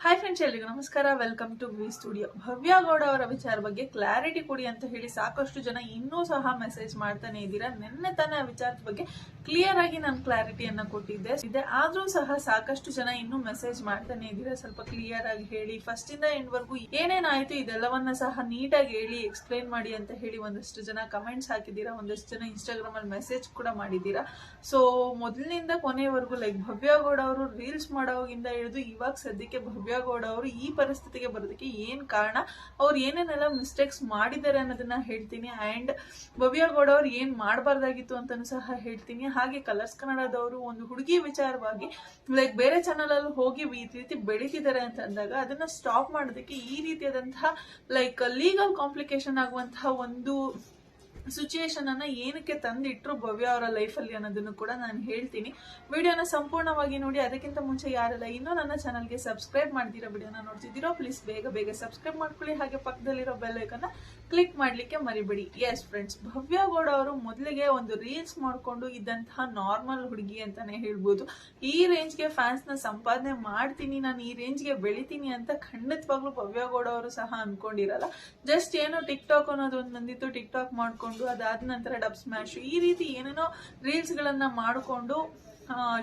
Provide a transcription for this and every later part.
Hi friends ಎಲ್ರಿಗೂ ನಮಸ್ಕಾರ. Welcome to V studio Bhavya Gowda ಅವರ ವಿಚಾರ ಬಗ್ಗೆ ಕ್ಲಾರಿಟಿ ಕೊಡಿ ಅಂತ ಹೇಳಿ ಸಾಕಷ್ಟು ಜನ ಇನ್ನೂ ಸಹ ಮೆಸೇಜ್ ಮಾಡ್ತಾನೆ ಇದ್ದೀರಾ. ನಿನ್ನೆ ತಾನೇ ಆ ವಿಚಾರದ ಬಗ್ಗೆ ಕ್ಲಿಯರ್ ಆಗಿ ನಾನು ಕ್ಲಾರಿಟಿಯನ್ನ ಕೊಟ್ಟಿದ್ದೆ. ಇದೆ. ಆದ್ರೂ ಸಹ ಸಾಕಷ್ಟು ಜನ ಇನ್ನೂ ಮೆಸೇಜ್ ಮಾಡ್ತಾನೆ ಇದ್ದೀರಾ? ಸ್ವಲ್ಪ ಕ್ಲಿಯರ್ ಆಗಿ ಹೇಳಿ. ಫಸ್ಟ್ ಇಂದ ಎಂಡ್ ವರ್ಗೂ ಏನೇನಾಯ್ತು? ಇದೆಲ್ಲವನ್ನ ಸಹ ನೀಟಾಗಿ ಹೇಳಿ ಎಕ್ಸ್ಪ್ಲೈನ್ ಮಾಡಿ ಅಂತ ಹೇಳಿ ಒಂದಷ್ಟು ಜನ ಕಮೆಂಟ್ಸ್ ಹಾಕಿದ್ದೀರಾ? ಒಂದಷ್ಟು ಜನ ಇನ್ಸ್ಟಾಗ್ರಾಮ್ ಅಲ್ಲಿ ಮೆಸೇಜ್ ಕೂಡ ಮಾಡಿದ್ದೀರಾ? ಸೊ ಮೊದಲಿನಿಂದ ಕೊನೆವರೆಗೂ ಲೈಕ್ ಭವ್ಯಗೌಡ ಅವರು ರೀಲ್ಸ್ ಮಾಡೋವಾಗಿಂದ ಹಿಡಿದು ಇವಾಗ ಸದ್ಯಕ್ಕೆ ಭವ್ಯಗೌಡ ಅವರು ಈ ಪರಿಸ್ಥಿತಿಗೆ ಬರೋದಕ್ಕೆ ಏನ್ ಕಾರಣ? ಅವ್ರು ಏನೇನೆಲ್ಲ ಮಿಸ್ಟೇಕ್ಸ್ ಮಾಡಿದ್ದಾರೆ ಅನ್ನೋದನ್ನ ಹೇಳ್ತೀನಿ. ಅಂಡ್ ಭವ್ಯಗೌಡ ಅವ್ರು ಏನ್ ಮಾಡಬಾರ್ದಾಗಿತ್ತು ಅಂತಾನು ಸಹ ಹೇಳ್ತೀನಿ. ಹಾಗೆ ಕಲರ್ಸ್ ಕನ್ನಡದವರು ಒಂದು ಹುಡುಗಿ ವಿಚಾರವಾಗಿ ಲೈಕ್ ಬೇರೆ ಚಾನಲ್ ಅಲ್ಲಿ ಹೋಗಿ ಈ ರೀತಿ ಬೆಳೀತಿದ್ದಾರೆ ಅಂತ ಅಂದಾಗ ಅದನ್ನ ಸ್ಟಾಪ್ ಮಾಡೋದಕ್ಕೆ ಈ ರೀತಿಯಾದಂತಹ ಲೈಕ್ ಲೀಗಲ್ ಕಾಂಪ್ಲಿಕೇಶನ್ ಆಗುವಂತಹ ಒಂದು ಸಿಚುಯೇಷನ್ ಅನ್ನ ಏನಕ್ಕೆ ತಂದಿಟ್ರು ಭವ್ಯ ಅವರ ಲೈಫಲ್ಲಿ ಅನ್ನೋದನ್ನು ಕೂಡ ನಾನು ಹೇಳ್ತೀನಿ. ವಿಡಿಯೋನ ಸಂಪೂರ್ಣವಾಗಿ ನೋಡಿ, ಅದಕ್ಕಿಂತ ಮುಂಚೆ ಯಾರೆಲ್ಲ ಇನ್ನೂ ನನ್ನ ಚಾನಲ್ಗೆ ಸಬ್ಸ್ಕ್ರೈಬ್ ಮಾಡ್ದಿರೋ ವಿಡಿಯೋನ ನೋಡ್ತಿದ್ದೀರೋ ಪ್ಲೀಸ್ ಬೇಗ ಬೇಗ ಸಬ್ಸ್ಕ್ರೈಬ್ ಮಾಡ್ಕೊಳ್ಳಿ. ಹಾಗೆ ಪಕ್ಕದಲ್ಲಿರೋ ಬೆಲ್ ಐಕನ್ನ ಕ್ಲಿಕ್ ಮಾಡ್ಲಿಕ್ಕೆ ಮರಿಬೇಡಿ. ಎಸ್ ಫ್ರೆಂಡ್ಸ್ ಭವ್ಯ ಗೌಡ ಅವರು ಮೊದಲಿಗೆ ಒಂದು ರೀಲ್ಸ್ ಮಾಡಿಕೊಂಡು ಇದ್ದಂತಹ ನಾರ್ಮಲ್ ಹುಡುಗಿ ಅಂತಾನೆ ಹೇಳ್ಬೋದು. ಈ ರೇಂಜ್ಗೆ ಫ್ಯಾನ್ಸ್ನ ಸಂಪಾದನೆ ಮಾಡ್ತೀನಿ, ನಾನು ಈ ರೇಂಜ್ಗೆ ಬೆಳಿತೀನಿ ಅಂತ ಖಂಡಿತವಾಗ್ಲೂ ಭವ್ಯ ಗೌಡ ಅವರು ಸಹ ಅನ್ಕೊಂಡಿರಲ್ಲ. ಜಸ್ಟ್ ಏನು ಟಿಕ್ ಟಾಕ್ ಅನ್ನೋದು ಒಂದು ಬಂದಿತ್ತು ಟಿಕ್ ಟಾಕ್ ಮಾಡ್ಕೊಂಡು ಅದಾದ ನಂತರ ಡಬ್ ಸ್ಮ್ಯಾಶ್. ಈ ರೀತಿ ಏನೇನೋ ರೀಲ್ಸ್ ಗಳನ್ನ ಮಾಡಿಕೊಂಡು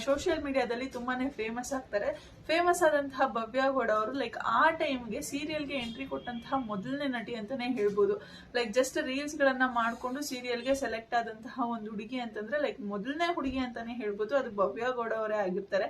ಸೋಷಿಯಲ್ ಮೀಡಿಯಾದಲ್ಲಿ ತುಂಬಾನೇ ಫೇಮಸ್ ಆಗ್ತಾರೆ. ಫೇಮಸ್ ಆದಂತಹ ಭವ್ಯ ಗೌಡ ಅವರು ಲೈಕ್ ಆ ಟೈಮ್ಗೆ ಸೀರಿಯಲ್ಗೆ ಎಂಟ್ರಿ ಕೊಟ್ಟಂತಹ ಮೊದಲನೇ ನಟಿ ಅಂತಾನೆ ಹೇಳ್ಬೋದು. ಲೈಕ್ ಜಸ್ಟ್ ರೀಲ್ಸ್ ಗಳನ್ನ ಮಾಡ್ಕೊಂಡು ಸೀರಿಯಲ್ಗೆ ಸೆಲೆಕ್ಟ್ ಆದಂತಹ ಒಂದು ಹುಡುಗಿ ಅಂತಂದ್ರೆ ಲೈಕ್ ಮೊದಲನೇ ಹುಡುಗಿ ಅಂತಾನೆ ಹೇಳ್ಬೋದು. ಅದು ಭವ್ಯ ಗೌಡ ಅವರೇ ಆಗಿರ್ತಾರೆ.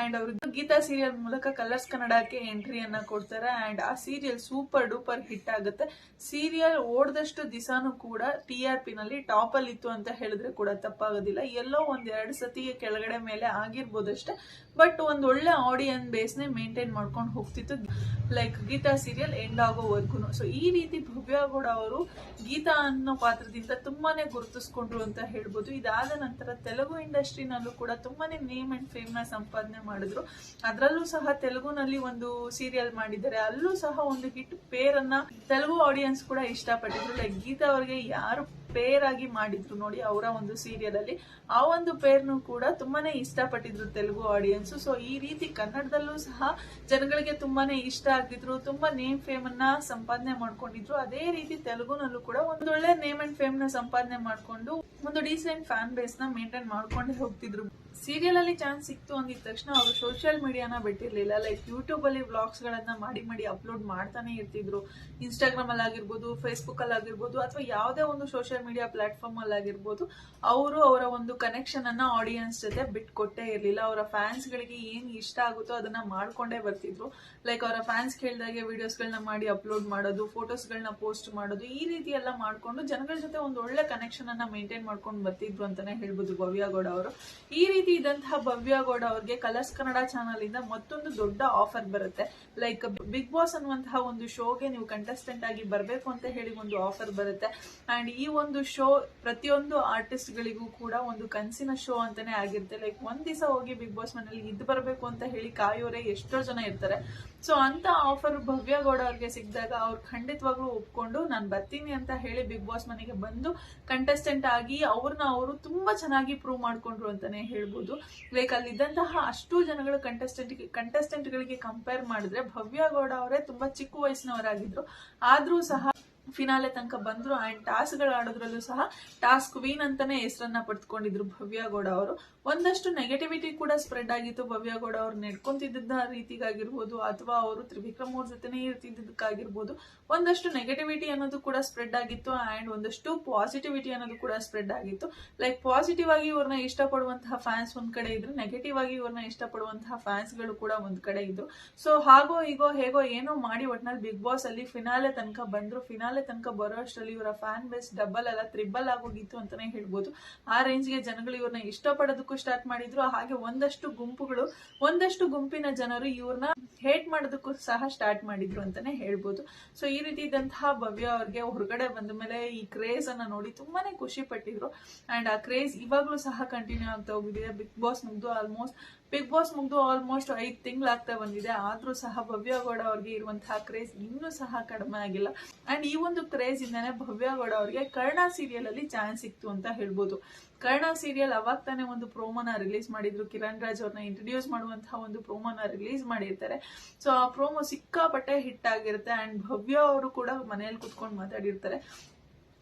ಅಂಡ್ ಅವರು ಗೀತಾ ಸೀರಿಯಲ್ ಮೂಲಕ ಕಲರ್ಸ್ ಕನ್ನಡಕ್ಕೆ ಎಂಟ್ರಿಯನ್ನ ಕೊಡ್ತಾರೆ. ಅಂಡ್ ಆ ಸೀರಿಯಲ್ ಸೂಪರ್ ಡೂಪರ್ ಹಿಟ್ ಆಗುತ್ತೆ. ಸೀರಿಯಲ್ ಓಡ್ದಷ್ಟು ದಿಸಾನು ಕೂಡ ಟಿ ಆರ್ ಪಿ ನಲ್ಲಿ ಟಾಪ್ ಅಲ್ಲಿ ಇತ್ತು ಅಂತ ಹೇಳಿದ್ರೆ ಕೂಡ ತಪ್ಪಾಗೋದಿಲ್ಲ. ಎಲ್ಲೋ ಒಂದ್ ಎರಡು ಸತಿಗೆ ಕೆಳಗಡೆ ಮೇಲೆ ಆಗಿರ್ಬೋದಷ್ಟೇ. ಬಟ್ ಒಂದು ಒಳ್ಳೆ ಆಡಿಯನ್ ಬೇಸ್ ನೇ ಮೇಂಟೈನ್ ಮಾಡ್ಕೊಂಡು ಹೋಗ್ತಿತ್ತು. ಲೈಕ್ ಗೀತಾ ಸೀರಿಯಲ್ ಎಂಡ್ ಆಗೋವರೆಗೂ ಸೊ ಈ ರೀತಿ ಭವ್ಯ ಗೌಡ ಅವರು ಗೀತಾ ಅನ್ನೋ ಪಾತ್ರದಿಂದ ತುಂಬಾನೇ ಗುರುತಿಸ್ಕೊಂಡ್ರು ಅಂತ ಹೇಳ್ಬೋದು. ಇದಾದ ನಂತರ ತೆಲುಗು ಇಂಡಸ್ಟ್ರಿನಲ್ಲೂ ಕೂಡ ತುಂಬಾನೇ ನೇಮ್ ಅಂಡ್ ಫೇಮ್ನ ಸಂಪಾದನೆ ಮಾಡಿದ್ರು. ಅದರಲ್ಲೂ ಸಹ ತೆಲುಗುನಲ್ಲಿ ಒಂದು ಸೀರಿಯಲ್ ಮಾಡಿದ್ದಾರೆ. ಅಲ್ಲೂ ಸಹ ಒಂದು ಹಿಟ್ ಪೇರ್ ಅನ್ನ ತೆಲುಗು ಆಡಿಯನ್ಸ್ ಕೂಡ ಇಷ್ಟಪಟ್ಟಿದ್ರು. ಲೈಕ್ ಗೀತಾ ಅವರಿಗೆ ಯಾರು ಪೇರ್ ಆಗಿ ಮಾಡಿದ್ರು ನೋಡಿ, ಅವರ ಒಂದು ಸೀರಿಯಲ್ ಅಲ್ಲಿ. ಆ ಒಂದು ಪೇರ್ನು ಕೂಡ ತುಂಬಾನೇ ಇಷ್ಟಪಟ್ಟಿದ್ರು ತೆಲುಗು ಆಡಿಯನ್ಸ್ ಸೊ ಈ ರೀತಿ ಕನ್ನಡದಲ್ಲೂ ಸಹ ಜನಗಳಿಗೆ ತುಂಬಾನೇ ಇಷ್ಟ ಆಗಿದ್ರು ತುಂಬಾ ನೇಮ್ ಫೇಮ್ ಅನ್ನ ಸಂಪಾದನೆ ಮಾಡ್ಕೊಂಡಿದ್ರು. ಅದೇ ರೀತಿ ತೆಲುಗುನಲ್ಲೂ ಕೂಡ ಒಂದೊಳ್ಳೆ ನೇಮ್ ಅಂಡ್ ಫೇಮ್ನ ಸಂಪಾದನೆ ಮಾಡ್ಕೊಂಡು, ಒಂದು ಡೀಸೆಂಟ್ ಫ್ಯಾನ್ ಬೇಸ್ನ ಮೇಂಟೈನ್ ಮಾಡ್ಕೊಂಡೇ ಹೋಗ್ತಿದ್ರು. ಸೀರಿಯಲ್ ಅಲ್ಲಿ ಚಾನ್ಸ್ ಸಿಕ್ತು ಅಂದಿದ ತಕ್ಷಣ ಅವರು ಸೋಷಿಯಲ್ ಮೀಡಿಯಾನ ಬಿಟ್ಟಿರ್ಲಿಲ್ಲ. ಲೈಕ್ ಯೂಟ್ಯೂಬ್ ಅಲ್ಲಿ ವ್ಲಾಗ್ಸ್ ಗಳನ್ನ ಮಾಡಿ ಮಾಡಿ ಅಪ್ಲೋಡ್ ಮಾಡ್ತಾನೆ ಇರ್ತಿದ್ರು. ಇನ್ಸ್ಟಾಗ್ರಾಮ್ ಅಲ್ಲಿ ಆಗಿರ್ಬೋದು ಫೇಸ್ಬುಕ್ ಅಲ್ಲಿ ಆಗಿರ್ಬೋದು ಅಥವಾ ಯಾವುದೇ ಒಂದು ಸೋಷಿಯಲ್ ಮೀಡಿಯಾ ಪ್ಲಾಟ್ಫಾರ್ಮ್ ಅಲ್ಲಿ ಆಗಿರ್ಬೋದು ಅವರು ಅವರ ಒಂದು ಕನೆಕ್ಷನ್ ಅನ್ನ ಆಡಿಯನ್ಸ್ ಜೊತೆ ಬಿಟ್ಕೊಟ್ಟೇ ಇರ್ಲಿಲ್ಲ. ಅವರ ಫ್ಯಾನ್ಸ್ ಗಳಿಗೆ ಏನ್ ಇಷ್ಟ ಆಗುತ್ತೋ ಅದನ್ನ ಮಾಡ್ಕೊಂಡೇ ಬರ್ತಿದ್ರು. ಲೈಕ್ ಅವರ ಫ್ಯಾನ್ಸ್ ಕೇಳಿದಾಗೆ ವಿಡಿಯೋಸ್ ಗಳನ್ನ ಮಾಡಿ ಅಪ್ಲೋಡ್ ಮಾಡೋದು ಫೋಟೋಸ್ ಗಳನ್ನ ಪೋಸ್ಟ್ ಮಾಡೋದು, ಈ ರೀತಿ ಎಲ್ಲ ಮಾಡ್ಕೊಂಡು ಜನಗಳ ಜೊತೆ ಒಂದು ಒಳ್ಳೆ ಕನೆಕ್ಷನ್ ಅನ್ನ ಮೇಂಟೈನ್ ಮಾಡ್ಕೊಂಡು ಬರ್ತಿದ್ರು ಅಂತಾನೆ ಹೇಳ್ಬೋದು ಭವ್ಯ ಗೌಡ ಅವರು. ಈ ಇದ್ದಂತಹ ಭವ್ಯ ಗೌಡ ಅವ್ರಿಗೆ ಕಲರ್ಸ್ ಕನ್ನಡ ಚಾನಲ್ ಇಂದ ಮತ್ತೊಂದು ದೊಡ್ಡ ಆಫರ್ ಬರುತ್ತೆ. ಲೈಕ್ ಬಿಗ್ ಬಾಸ್ ಅನ್ನುವಂತಹ ಒಂದು ಶೋಗೆ ನೀವು ಕಂಟೆಸ್ಟೆಂಟ್ ಆಗಿ ಬರಬೇಕು ಅಂತ ಹೇಳಿ ಒಂದು ಆಫರ್ ಬರುತ್ತೆ. ಅಂಡ್ ಈ ಒಂದು ಶೋ ಪ್ರತಿಯೊಂದು ಆರ್ಟಿಸ್ಟ್ ಗಳಿಗೂ ಕೂಡ ಒಂದು ಕನಸಿನ ಶೋ ಅಂತಾನೆ ಆಗಿರುತ್ತೆ. ಲೈಕ್ ಒಂದ್ ದಿವಸ ಹೋಗಿ ಬಿಗ್ ಬಾಸ್ ಮನೇಲಿ ಇದ್ ಬರಬೇಕು ಅಂತ ಹೇಳಿ ಕಾಯೋರೆ ಎಷ್ಟೋ ಜನ ಇರ್ತಾರೆ. ಸೊ ಅಂತ ಆಫರ್ ಭವ್ಯ ಗೌಡ ಅವ್ರಿಗೆ ಸಿಕ್ಕಿದಾಗ ಅವ್ರು ಖಂಡಿತವಾಗ್ಲೂ ಒಪ್ಕೊಂಡು ನಾನು ಬರ್ತೀನಿ ಅಂತ ಹೇಳಿ ಬಿಗ್ ಬಾಸ್ ಮನೆಗೆ ಬಂದು ಕಂಟೆಸ್ಟೆಂಟ್ ಆಗಿ ಅವ್ರನ್ನ ಅವರು ತುಂಬಾ ಚೆನ್ನಾಗಿ ಪ್ರೂವ್ ಮಾಡ್ಕೊಂಡ್ರು ಅಂತಾನೆ ಹೇಳ್ಬೋದು. ಲೈಕ್ ಅಲ್ಲಿದ್ದಂತಹ ಅಷ್ಟು ಜನಗಳು ಕಂಟೆಸ್ಟೆಂಟ್ ಕಂಟೆಸ್ಟೆಂಟ್ ಗಳಿಗೆ ಕಂಪೇರ್ ಮಾಡಿದ್ರೆ ಭವ್ಯ ಗೌಡ ಅವರೇ ತುಂಬಾ ಚಿಕ್ಕ ವಯಸ್ಸಿನವರಾಗಿದ್ರು. ಆದ್ರೂ ಸಹ ಫಿನಾಲೆ ತನಕ ಬಂದ್ರು. ಅಂಡ್ ಟಾಸ್ಕ್ಗಳು ಆಡೋದ್ರಲ್ಲೂ ಸಹ ಟಾಸ್ಕ್ ವೀನ್ ಅಂತಾನೆ ಹೆಸರನ್ನ ಪಡೆದುಕೊಂಡಿದ್ರು ಭವ್ಯ ಗೌಡ ಅವರು. ಒಂದಷ್ಟು ನೆಗೆಟಿವಿಟಿ ಕೂಡ ಸ್ಪ್ರೆಡ್ ಆಗಿತ್ತು. ಭವ್ಯ ಗೌಡ ಅವ್ರು ನೆಡ್ಕೊಂತಿದ್ದ ರೀತಿಗಾಗಿರ್ಬೋದು ಅಥವಾ ಅವರು ತ್ರಿವಿಕ್ರಮ್ ಅವ್ರ ಜೊತೆನೇ ಇರ್ತಿದ್ದಕ್ಕಾಗಿರ್ಬೋದು. ಒಂದಷ್ಟು ನೆಗೆಟಿವಿಟಿ ಅನ್ನೋದು ಕೂಡ ಸ್ಪ್ರೆಡ್ ಆಗಿತ್ತು ಆ್ಯಂಡ್ ಒಂದಷ್ಟು ಪಾಸಿಟಿವಿಟಿ ಅನ್ನೋದು ಕೂಡ ಸ್ಪ್ರೆಡ್ ಆಗಿತ್ತು. ಲೈಕ್ ಪಾಸಿಟಿವ್ ಆಗಿ ಇವ್ರನ್ನ ಇಷ್ಟಪಡುವಂತಹ ಫ್ಯಾನ್ಸ್ ಒಂದ್ ಕಡೆ ಇದ್ರು ನೆಗೆಟಿವ್ ಆಗಿ ಇವ್ರನ್ನ ಇಷ್ಟಪಡುವಂತಹ ಫ್ಯಾನ್ಸ್ಗಳು ಕೂಡ ಒಂದ್ ಕಡೆ ಇದ್ರು. ಸೊ ಹಾಗೋ ಈಗೋ ಹೇಗೋ ಏನೋ ಮಾಡಿ ಒಟ್ನಲ್ಲಿ ಬಿಗ್ ಬಾಸ್ ಅಲ್ಲಿ ಫಿನಾಲೆ ತನಕ ಬಂದ್ರು. ಫಿನಾಲೆ ತನಕ ಬರೋ ಅಷ್ಟರಲ್ಲಿ ಇವರ ಫ್ಯಾನ್ ಬೇಸ್ ಡಬಲ್ ಅಲ್ಲ ತ್ರಿಬಲ್ ಆಗೋಗಿತ್ತು ಅಂತಾನೆ ಹೇಳ್ಬೋದು. ಆ ರೇಂಜ್ಗೆ ಜನಗಳು ಇವ್ರನ್ನ ಇಷ್ಟಪಡೋದಕ್ಕೂ ಸ್ಟಾರ್ಟ್ ಮಾಡಿದ್ರು, ಹಾಗೆ ಒಂದಷ್ಟು ಗುಂಪುಗಳು, ಒಂದಷ್ಟು ಗುಂಪಿನ ಜನರು ಇವ್ರನ್ನ ಹೇಟ್ ಮಾಡೋದಕ್ಕೂ ಸಹ ಸ್ಟಾರ್ಟ್ ಮಾಡಿದ್ರು ಅಂತಾನೆ ಹೇಳ್ಬೋದು. ಸೊ ಈ ರೀತಿ ಇದ್ದಂತಹ ಭವ್ಯ ಅವ್ರಿಗೆ ಹೊರಗಡೆ ಬಂದ ಮೇಲೆ ಈ ಕ್ರೇಜ್ ಅನ್ನ ನೋಡಿ ತುಂಬಾನೇ ಖುಷಿ ಪಟ್ಟಿದ್ರು. ಅಂಡ್ ಆ ಕ್ರೇಜ್ ಇವಾಗ್ಲೂ ಸಹ ಕಂಟಿನ್ಯೂ ಆಗ್ತಾ ಹೋಗಿದೆ. ಬಿಗ್ ಬಾಸ್ ಮುಗ್ದು ಆಲ್ಮೋಸ್ಟ್ ಬಿಗ್ ಬಾಸ್ ಮುಗ್ದು ಆಲ್ಮೋಸ್ಟ್ ಐದು ತಿಂಗಳಾಗ್ತಾ ಬಂದಿದೆ. ಆದ್ರೂ ಸಹ ಭವ್ಯ ಗೌಡ ಅವ್ರಿಗೆ ಇರುವಂತಹ ಕ್ರೇಜ್ ಇನ್ನೂ ಸಹ ಕಡಿಮೆ ಆಗಿಲ್ಲ. ಅಂಡ್ ಈ ಒಂದು ಕ್ರೇಜ್ ಇಂದಾನೆ ಭವ್ಯ ಗೌಡ ಅವ್ರಿಗೆ ಕರ್ಣ ಸೀರಿಯಲ್ ಅಲ್ಲಿ ಚಾನ್ಸ್ ಸಿಕ್ತು ಅಂತ ಹೇಳ್ಬೋದು. ಕರ್ಣ ಸೀರಿಯಲ್ ಅವಾಗ ತಾನೇ ಒಂದು ಪ್ರೋಮೋನ ರಿಲೀಸ್ ಮಾಡಿದ್ರು. ಕಿರಣ್ ರಾಜ್ ಅವ್ರನ್ನ ಇಂಟ್ರೊಡ್ಯೂಸ್ ಮಾಡುವಂತಹ ಒಂದು ಪ್ರೋಮೋನ ರಿಲೀಸ್ ಮಾಡಿರ್ತಾರೆ. ಸೊ ಆ ಪ್ರೋಮೋ ಸಿಕ್ಕಾಪಟ್ಟೆ ಹಿಟ್ ಆಗಿರುತ್ತೆ. ಅಂಡ್ ಭವ್ಯ ಅವರು ಕೂಡ ಮನೆಯಲ್ಲಿ ಕುತ್ಕೊಂಡು ಮಾತಾಡಿರ್ತಾರೆ.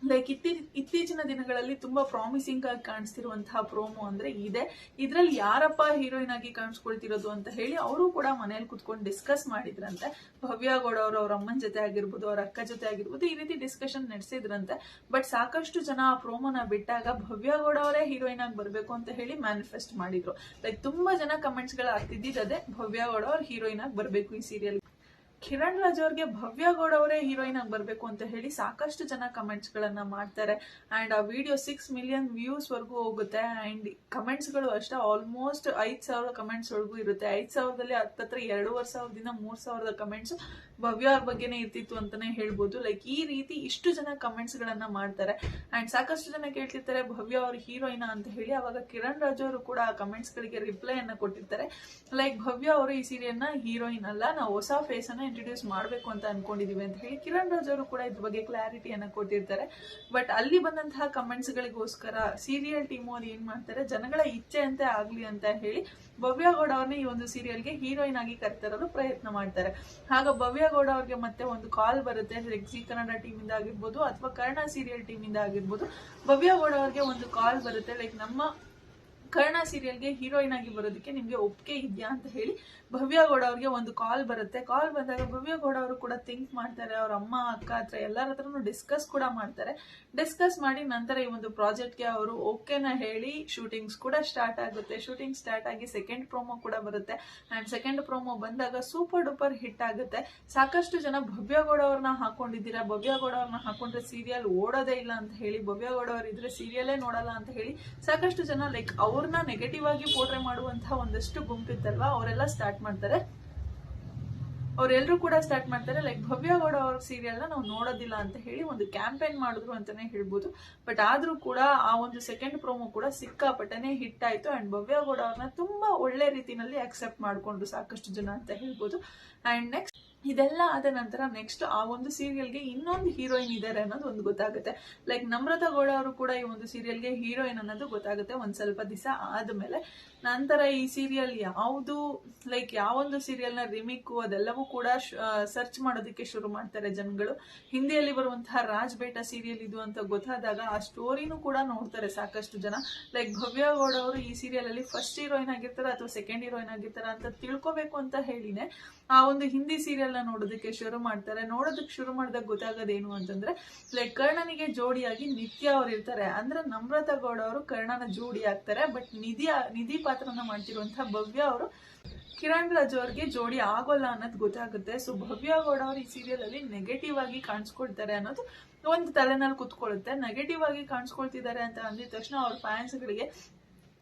ಲೈಕ್ ಇತ್ತೀ, ಇತ್ತೀಚಿನ ದಿನಗಳಲ್ಲಿ ತುಂಬಾ ಪ್ರಾಮಿಸಿಂಗ್ ಆಗಿ ಕಾಣಿಸ್ತಿರುವಂತಹ ಪ್ರೋಮೋ ಅಂದ್ರೆ ಇದೆ. ಇದ್ರಲ್ಲಿ ಯಾರಪ್ಪ ಹೀರೋಯಿನ್ ಆಗಿ ಕಾಣಿಸ್ಕೊಳ್ತಿರೋದು ಅಂತ ಹೇಳಿ ಅವರು ಕೂಡ ಮನೇಲಿ ಕುತ್ಕೊಂಡು ಡಿಸ್ಕಸ್ ಮಾಡಿದ್ರಂತೆ. ಭವ್ಯ ಗೌಡ ಅವರು ಅವ್ರ ಅಮ್ಮನ ಜೊತೆ ಆಗಿರ್ಬೋದು, ಅವ್ರ ಅಕ್ಕ ಜೊತೆ ಆಗಿರ್ಬೋದು ಈ ರೀತಿ ಡಿಸ್ಕಷನ್ ನಡೆಸಿದ್ರಂತೆ. ಬಟ್ ಸಾಕಷ್ಟು ಜನ ಆ ಪ್ರೋಮೋನ ಬಿಟ್ಟಾಗ ಭವ್ಯ ಗೌಡ ಅವರೇ ಹೀರೋಯಿನ್ ಆಗಿ ಬರಬೇಕು ಅಂತ ಹೇಳಿ ಮ್ಯಾನಿಫೆಸ್ಟ್ ಮಾಡಿದ್ರು. ಲೈಕ್ ತುಂಬಾ ಜನ ಕಮೆಂಟ್ಸ್ಗಳು ಆಗ್ತಿದ್ದಿದ್ದೆ ಭವ್ಯ ಗೌಡ ಅವ್ರ ಹೀರೋಯಿನ್ ಆಗಿ ಬರಬೇಕು ಈ ಸೀರಿಯಲ್ ಕಿರಣ್ ರಾಜ್ ಅವ್ರಿಗೆ ಭವ್ಯ ಗೌಡ ಅವರೇ ಹೀರೋಯಿನ್ ಆಗಿ ಬರಬೇಕು ಅಂತ ಹೇಳಿ ಸಾಕಷ್ಟು ಜನ ಕಮೆಂಟ್ಸ್ ಗಳನ್ನ ಮಾಡ್ತಾರೆ. ಅಂಡ್ ಆ ವಿಡಿಯೋ ಸಿಕ್ಸ್ ಮಿಲಿಯನ್ ವ್ಯೂಸ್ ವರ್ಗೂ ಹೋಗುತ್ತೆ. ಅಂಡ್ ಕಮೆಂಟ್ಸ್ಗಳು ಅಷ್ಟೇ ಆಲ್ಮೋಸ್ಟ್ ಐದ್ ಸಾವಿರ ಕಮೆಂಟ್ಸ್ ಇರುತ್ತೆ. ಐದ್ ಸಾವಿರದಲ್ಲಿ ಹತ್ತತ್ರ ಎರಡೂವರೆ ಸಾವಿರದಿಂದ ಮೂರ್ ಸಾವಿರದ ಕಮೆಂಟ್ಸ್ ಭವ್ಯ ಅವ್ರ ಬಗ್ಗೆನೇ ಇರ್ತಿತ್ತು ಅಂತಾನೆ ಹೇಳ್ಬೋದು. ಲೈಕ್ ಈ ರೀತಿ ಇಷ್ಟು ಜನ ಕಮೆಂಟ್ಸ್ ಗಳನ್ನ ಮಾಡ್ತಾರೆ. ಅಂಡ್ ಸಾಕಷ್ಟು ಜನ ಕೇಳ್ತಿರ್ತಾರೆ, ಭವ್ಯ ಅವ್ರ ಹೀರೋಯಿನ ಅಂತ ಹೇಳಿ. ಅವಾಗ ಕಿರಣ್ ರಾಜ್ ಅವರು ಕೂಡ ಆ ಕಮೆಂಟ್ಸ್ ಗಳಿಗೆ ರಿಪ್ಲೈ ಅನ್ನ ಕೊಟ್ಟಿರ್ತಾರೆ. ಲೈಕ್ ಭವ್ಯ ಅವರು ಈ ಸೀರಿಯಲ್ನ ಹೀರೋಯಿನ್ ಅಲ್ಲ, ನಾವು ಹೊಸ ಫೇಸ್ ಇಂಟ್ರೊಡ್ಯೂಸ್ ಮಾಡಬೇಕು ಅಂತ ಅನ್ಕೊಂಡಿದೀವಿ ಅಂತ ಹೇಳಿ ಕಿರಣ್ ರಾಜ್ ಅವರು ಕೂಡ ಇದ್ರ ಬಗ್ಗೆ ಕ್ಲಾರಿಟಿಯನ್ನು ಕೊಟ್ಟಿರ್ತಾರೆ. ಬಟ್ ಅಲ್ಲಿ ಬಂದಂತಹ ಕಮೆಂಟ್ಸ್ಗಳಿಗೋಸ್ಕರ ಸೀರಿಯಲ್ ಟೀಮ್ ಅವ್ರು ಏನ್ ಮಾಡ್ತಾರೆ, ಜನಗಳ ಇಚ್ಛೆ ಅಂತ ಆಗ್ಲಿ ಅಂತ ಹೇಳಿ ಭವ್ಯ ಗೌಡ ಅವ್ರನ್ನ ಈ ಒಂದು ಸೀರಿಯಲ್ಗೆ ಹೀರೋಯಿನ್ ಆಗಿ ಕರೆತರಲು ಪ್ರಯತ್ನ ಮಾಡ್ತಾರೆ. ಆಗ ಭವ್ಯ ಗೌಡ ಅವ್ರಿಗೆ ಮತ್ತೆ ಒಂದು ಕಾಲ್ ಬರುತ್ತೆ ಜಿ ಕನ್ನಡ ಟೀಮ್ ಇಂದ ಆಗಿರ್ಬೋದು ಅಥವಾ ಕರ್ಣ ಸೀರಿಯಲ್ ಟೀಮ್ ಇಂದ ಆಗಿರ್ಬೋದು. ಭವ್ಯ ಗೌಡ ಅವ್ರಿಗೆ ಒಂದು ಕಾಲ್ ಬರುತ್ತೆ ಲೈಕ್ ನಮ್ಮ ಕರ್ಣ ಸೀರಿಯಲ್ಗೆ ಹೀರೋಯಿನ್ ಆಗಿ ಬರೋದಕ್ಕೆ ನಿಮಗೆ ಒಪ್ಪಿಗೆ ಇದೆಯಾ ಅಂತ ಹೇಳಿ ಭವ್ಯ ಗೌಡ ಅವ್ರಿಗೆ ಒಂದು ಕಾಲ್ ಬರುತ್ತೆ. ಕಾಲ್ ಬಂದಾಗ ಭವ್ಯ ಗೌಡ ಅವರು ಕೂಡ ಥಿಂಕ್ ಮಾಡ್ತಾರೆ, ಅವ್ರ ಅಮ್ಮ, ಅಕ್ಕ ಹತ್ರ ಎಲ್ಲರ ಹತ್ರನು ಡಿಸ್ಕಸ್ ಕೂಡ ಮಾಡ್ತಾರೆ. ಡಿಸ್ಕಸ್ ಮಾಡಿ ನಂತರ ಈ ಒಂದು ಪ್ರಾಜೆಕ್ಟ್ಗೆ ಅವರು ಓಕೆನ ಹೇಳಿ ಶೂಟಿಂಗ್ಸ್ ಕೂಡ ಸ್ಟಾರ್ಟ್ ಆಗುತ್ತೆ. ಶೂಟಿಂಗ್ ಸ್ಟಾರ್ಟ್ ಆಗಿ ಸೆಕೆಂಡ್ ಪ್ರೋಮೋ ಕೂಡ ಬರುತ್ತೆ. ಆ್ಯಂಡ್ ಸೆಕೆಂಡ್ ಪ್ರೋಮೋ ಬಂದಾಗ ಸೂಪರ್ ಡೂಪರ್ ಹಿಟ್ ಆಗುತ್ತೆ. ಸಾಕಷ್ಟು ಜನ ಭವ್ಯ ಗೌಡ ಅವ್ರನ್ನ ಹಾಕೊಂಡಿದ್ದೀರಾ? ಭವ್ಯ ಗೌಡ ಅವ್ರನ್ನ ಹಾಕೊಂಡ್ರೆ ಸೀರಿಯಲ್ ಓಡೋದೇ ಇಲ್ಲ ಅಂತ ಹೇಳಿ, ಭವ್ಯ ಗೌಡ ಅವ್ರು ಇದ್ರೆ ಸೀರಿಯಲೇ ನೋಡಲ್ಲ ಅಂತ ಹೇಳಿ ಸಾಕಷ್ಟು ಜನ ಲೈಕ್ ಅವ್ರನ್ನ ನೆಗೆಟಿವ್ ಆಗಿ ಪೋಟ್ರೆ ಮಾಡುವಂತಹ ಒಂದಷ್ಟು ಗುಂಪಿತ್ತಲ್ವಾ? ಅವರೆಲ್ಲ ಸ್ಟಾರ್ಟ್ ಮಾಡ್ತಾರೆ. ಅವರೆಲ್ಲರೂ ಕೂಡ ಸ್ಟಾರ್ಟ್ ಮಾಡ್ತಾರೆ. ಲೈಕ್ ಭವ್ಯ ಗೌಡ ಅವ್ರ ಸೀರಿಯಲ್ನ ನಾವು ನೋಡೋದಿಲ್ಲ ಅಂತ ಹೇಳಿ ಒಂದು ಕ್ಯಾಂಪೇನ್ ಮಾಡಿದ್ರು ಅಂತಾನೆ ಹೇಳ್ಬೋದು. ಬಟ್ ಆದ್ರೂ ಕೂಡ ಆ ಒಂದು ಸೆಕೆಂಡ್ ಪ್ರೋಮೋ ಕೂಡ ಸಿಕ್ಕಾಪಟ್ಟನೆ ಹಿಟ್ ಆಯ್ತು. ಅಂಡ್ ಭವ್ಯ ಗೌಡ ಅವ್ರನ್ನ ತುಂಬಾ ಒಳ್ಳೆ ರೀತಿಯಲ್ಲಿ ಅಕ್ಸೆಪ್ಟ್ ಮಾಡಿಕೊಂಡ್ರು ಸಾಕಷ್ಟು ಜನ ಅಂತ ಹೇಳ್ಬೋದು. ಅಂಡ್ ನೆಕ್ಸ್ಟ್ ಇದೆಲ್ಲ ಆದ ನಂತರ ನೆಕ್ಸ್ಟ್ ಆ ಒಂದು ಸೀರಿಯಲ್ಗೆ ಇನ್ನೊಂದು ಹೀರೋಯಿನ್ ಇದ್ದಾರೆ ಅನ್ನೋದು ಒಂದು ಗೊತ್ತಾಗುತ್ತೆ. ಲೈಕ್ ನಮ್ರತಾ ಗೌಡ ಅವರು ಕೂಡ ಈ ಒಂದು ಸೀರಿಯಲ್ಗೆ ಹೀರೋಯಿನ್ ಅನ್ನೋದು ಗೊತ್ತಾಗುತ್ತೆ ಒಂದು ಸ್ವಲ್ಪ ದಿವಸ ಆದಮೇಲೆ. ನಂತರ ಈ ಸೀರಿಯಲ್ ಯಾವುದು ಲೈಕ್ ಯಾವೊಂದು ಸೀರಿಯಲ್ನ ರಿಮಿಕ್ ಅದೆಲ್ಲವೂ ಕೂಡ ಸರ್ಚ್ ಮಾಡೋದಕ್ಕೆ ಶುರು ಮಾಡ್ತಾರೆ ಜನಗಳು. ಹಿಂದಿಯಲ್ಲಿ ಬರುವಂತಹ ರಾಜ್ ಬೇಟ ಸೀರಿಯಲ್ ಇದು ಅಂತ ಗೊತ್ತಾದಾಗ ಆ ಸ್ಟೋರಿನೂ ಕೂಡ ನೋಡ್ತಾರೆ ಸಾಕಷ್ಟು ಜನ. ಲೈಕ್ ಭವ್ಯ ಗೌಡ ಅವರು ಈ ಸೀರಿಯಲ್ ಅಲ್ಲಿ ಫಸ್ಟ್ ಹೀರೋಯಿನ್ ಆಗಿರ್ತಾರೆ ಅಥವಾ ಸೆಕೆಂಡ್ ಹೀರೋಯಿನ್ ಆಗಿರ್ತಾರ ಅಂತ ತಿಳ್ಕೊಬೇಕು ಅಂತ ಹೇಳಿನೇ ಆ ಒಂದು ಹಿಂದಿ ಸೀರಿಯಲ್ ನ ನೋಡೋದಕ್ಕೆ ಶುರು ಮಾಡ್ತಾರೆ. ನೋಡೋದಕ್ಕೆ ಶುರು ಮಾಡಿದಾಗ ಗೊತ್ತಾಗೋದೇನು ಅಂತಂದ್ರೆ ಲೈಕ್ ಕರ್ಣನಿಗೆ ಜೋಡಿಯಾಗಿ ನಿತ್ಯ ಅವ್ರು ಇರ್ತಾರೆ. ಅಂದ್ರೆ ನಮ್ರತಾ ಗೌಡ ಅವರು ಕರ್ಣನ ಜೋಡಿ ಆಗ್ತಾರೆ. ಬಟ್ ನಿಧಿ ನಿಧಿ ಪಾತ್ರನ ಮಾಡ್ತಿರುವಂತಹ ಭವ್ಯ ಅವರು ಕಿರಣ್ ರಾಜು ಅವ್ರಿಗೆ ಜೋಡಿ ಆಗೋಲ್ಲ ಅನ್ನೋದು ಗೊತ್ತಾಗುತ್ತೆ. ಸೊ ಭವ್ಯ ಗೌಡ ಅವರು ಈ ಸೀರಿಯಲ್ ಅಲ್ಲಿ ನೆಗೆಟಿವ್ ಆಗಿ ಕಾಣಿಸ್ಕೊಳ್ತಾರೆ ಅನ್ನೋದು ಒಂದು ತಲೆನಲ್ಲಿ ಕುತ್ಕೊಳ್ಳುತ್ತೆ. ನೆಗೆಟಿವ್ ಆಗಿ ಕಾಣಿಸ್ಕೊಳ್ತಿದ್ದಾರೆ ಅಂತ ಅಂದಿದ ತಕ್ಷಣ ಅವ್ರ ಫ್ಯಾನ್ಸ್ ಗಳಿಗೆ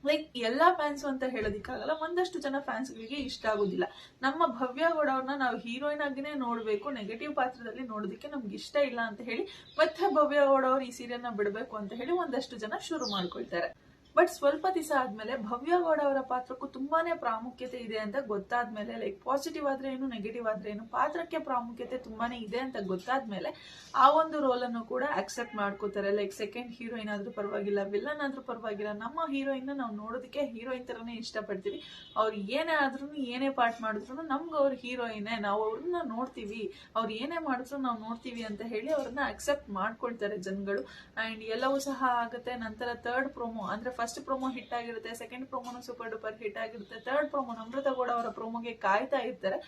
ಲೈಕ್ ಎಲ್ಲ ಫ್ಯಾನ್ಸ್ ಅಂತ ಹೇಳೋದಿಕ್ಕಾಗಲ್ಲ, ಒಂದಷ್ಟು ಜನ ಫ್ಯಾನ್ಸ್ ಗಳಿಗೆ ಇಷ್ಟ ಆಗೋದಿಲ್ಲ. ನಮ್ಮ ಭವ್ಯ ಗೌಡ ಅವ್ರನ್ನ ನಾವು ಹೀರೋಯಿನ್ ಆಗಿನೇ ನೋಡ್ಬೇಕು ನೆಗೆಟಿವ್ ಪಾತ್ರದಲ್ಲಿ ನೋಡೋದಕ್ಕೆ ನಮ್ಗೆ ಇಷ್ಟ ಇಲ್ಲ ಅಂತ ಹೇಳಿ, ಮತ್ತೆ ಭವ್ಯ ಗೌಡ ಅವ್ರು ಈ ಸೀರಿಯಲ್ನ ಬಿಡಬೇಕು ಅಂತ ಹೇಳಿ ಒಂದಷ್ಟು ಜನ ಶುರು ಮಾಡ್ಕೊಳ್ತಾರೆ. ಬಟ್ ಸ್ವಲ್ಪ ದಿವಸ ಆದ್ಮೇಲೆ ಭವ್ಯ ಗೌಡ ಅವರ ಪಾತ್ರಕ್ಕೂ ತುಂಬಾನೇ ಪ್ರಾಮುಖ್ಯತೆ ಇದೆ ಅಂತ ಗೊತ್ತಾದ್ಮೇಲೆ ಲೈಕ್ ಪಾಸಿಟಿವ್ ಆದ್ರೆ ಏನು ನೆಗೆಟಿವ್ ಆದ್ರೆ ಏನು, ಪಾತ್ರಕ್ಕೆ ಪ್ರಾಮುಖ್ಯತೆ ತುಂಬಾನೇ ಇದೆ ಅಂತ ಗೊತ್ತಾದ್ಮೇಲೆ ಆ ಒಂದು ರೋಲ್ ಅನ್ನು ಕೂಡ ಅಕ್ಸೆಪ್ಟ್ ಮಾಡ್ಕೋತಾರೆ. ಲೈಕ್ ಸೆಕೆಂಡ್ ಹೀರೋಯಿನ್ ಆದ್ರೂ ಪರವಾಗಿಲ್ಲ ವಿಲನ್ ಆದ್ರೂ ಪರವಾಗಿಲ್ಲ. ನಮ್ಮ ಹೀರೋಯಿನ್ ನಾವು ನೋಡೋದಕ್ಕೆ ಹೀರೋಯಿನ್ ತರನೇ ಇಷ್ಟಪಡ್ತೀವಿ. ಅವ್ರು ಏನೇ ಆದ್ರೂ ಏನೇ ಪಾರ್ಟ್ ಮಾಡಿದ್ರು ನಮ್ಗೆ ಅವ್ರ ಹೀರೋಯಿನೇ ನಾವು ಅವ್ರನ್ನ ನೋಡ್ತೀವಿ. ಅವ್ರು ಏನೇ ಮಾಡಿದ್ರು ನಾವು ನೋಡ್ತೀವಿ ಅಂತ ಹೇಳಿ ಅವ್ರನ್ನ ಅಕ್ಸೆಪ್ಟ್ ಮಾಡ್ಕೊಳ್ತಾರೆ ಜನಗಳು. ಅಂಡ್ ಎಲ್ಲವೂ ಸಹ ಆಗುತ್ತೆ. ನಂತರ ಥರ್ಡ್ ಪ್ರೊಮೋ ಅಂದ್ರೆ ಫಸ್ಟ್ ಪ್ರೋಮೋ ಹಿಟ್ ಆಗಿರುತ್ತೆ ಸೆಕೆಂಡ್ ಪ್ರೋಮೋನು ಸೂಪರ್ ಡೂಪರ್ ಹಿಟ್ ಆಗಿರುತ್ತೆ ಥರ್ಡ್ ಪ್ರೊಮೋ ಅಮೃತ ಗೌಡ ಅವರ ಪ್ರೋಮೋಗೆ ಕಾಯ್ತಾ ಇರ್ತಾರೆ.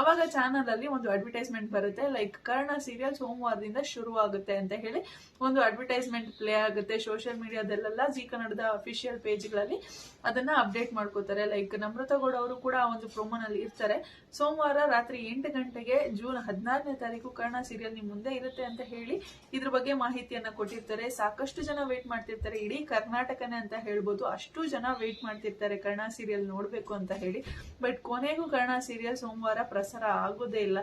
ಅವಾಗ ಚಾನಲ್ ಅಲ್ಲಿ ಒಂದು ಅಡ್ವರ್ಟೈಸ್ಮೆಂಟ್ ಬರುತ್ತೆ ಲೈಕ್ ಕರ್ಣ ಸೀರಿಯಲ್ ಸೋಮವಾರದಿಂದ ಶುರು ಆಗುತ್ತೆ ಅಂತ ಹೇಳಿ ಒಂದು ಅಡ್ವರ್ಟೈಸ್ಮೆಂಟ್ ಪ್ಲೇ ಆಗುತ್ತೆ ಸೋಷಿಯಲ್ ಮೀಡಿಯಾದಲ್ಲೆಲ್ಲ ಜಿ ಕನ್ನಡದ ಅಫಿಷಿಯಲ್ ಪೇಜ್ಗಳಲ್ಲಿ ಅದನ್ನ ಅಪ್ಡೇಟ್ ಮಾಡ್ಕೋತಾರೆ ಲೈಕ್ ನಮೃತ ಗೌಡ ಅವರು ಕೂಡ ಒಂದು ಪ್ರೊಮೋನಲ್ಲಿ ಇರ್ತಾರೆ. ಸೋಮವಾರ ರಾತ್ರಿ ಎಂಟು ಗಂಟೆಗೆ ಜೂನ್ ಹದಿನಾರನೇ ತಾರೀಕು ಕರ್ಣ ಸೀರಿಯಲ್ ನಿಮ್ ಮುಂದೆ ಇರುತ್ತೆ ಅಂತ ಹೇಳಿ ಇದ್ರ ಬಗ್ಗೆ ಮಾಹಿತಿಯನ್ನ ಕೊಟ್ಟಿರ್ತಾರೆ. ಸಾಕಷ್ಟು ಜನ ವೇಟ್ ಮಾಡ್ತಿರ್ತಾರೆ, ಇಡೀ ಕರ್ನಾಟಕನೇ ಅಂತ ಹೇಳ್ಬೋದು. ಅಷ್ಟು ಜನ ವೇಟ್ ಮಾಡ್ತಿರ್ತಾರೆ ಕರ್ಣ ಸೀರಿಯಲ್ ನೋಡ್ಬೇಕು ಅಂತ ಹೇಳಿ. ಬಟ್ ಕೊನೆಗೂ ಕರ್ಣ ಸೀರಿಯಲ್ ಸೋಮವಾರ ಪ್ರಸಾರ ಆಗೋದೇ ಇಲ್ಲ.